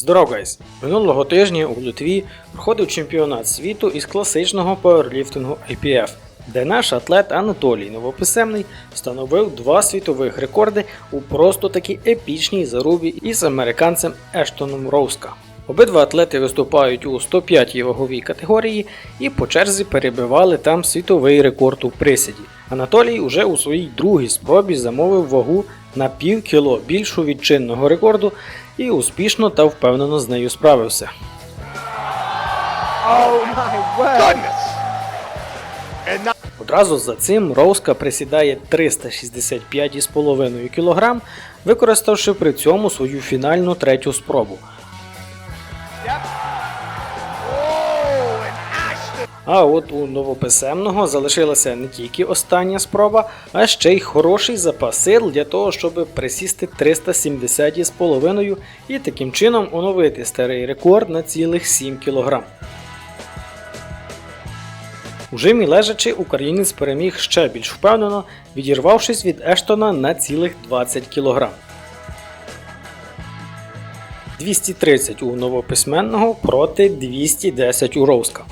Здоров! Минулого тижня у Литві проходив чемпіонат світу із класичного пауерліфтингу IPF, де наш атлет Анатолій Новописемний встановив два світових рекорди у просто таки епічній зарубі із американцем Ештоном Роуска. Обидва атлети виступають у 105-й ваговій категорії і по черзі перебивали там світовий рекорд у присіді. Анатолій уже у своїй другій спробі замовив вагу на пів кіло більшу від чинного рекорду і успішно та впевнено з нею справився. Oh Одразу за цим Роуска присідає 365,5 кг, використавши при цьому свою фінальну третю спробу. А от у новописемного залишилася не тільки остання спроба, а ще й хороший запас сил для того, щоб присісти 370,5 і таким чином оновити старий рекорд на цілих 7 кг. У жимі лежачи українець переміг ще більш впевнено, відірвавшись від Ештона на цілих 20 кг. 230 у новописьменного проти 210 у Роуска.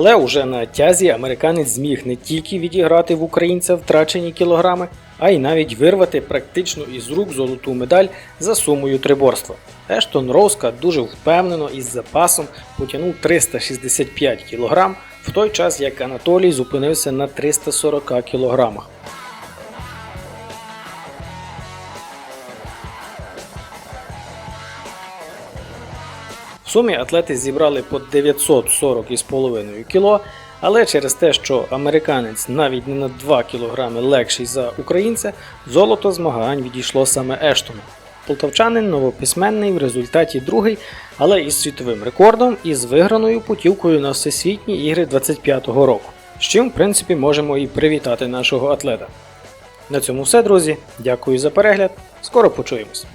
Але уже на тязі американець зміг не тільки відіграти в українця втрачені кілограми, а й навіть вирвати практично із рук золоту медаль за сумою триборства. Ештон Роуска дуже впевнено із запасом потягнув 365 кг, в той час як Анатолій зупинився на 340 кілограмах. В сумі атлети зібрали по 940,5 кг, але через те, що американець навіть не на 2 кг легший за українця, золото змагань відійшло саме Ештону. Полтавчанин новописьменний в результаті другий, але із світовим рекордом і з виграною путівкою на Всесвітні ігри 25-го року. З чим, в принципі, можемо і привітати нашого атлета. На цьому все, друзі. Дякую за перегляд. Скоро почуємось.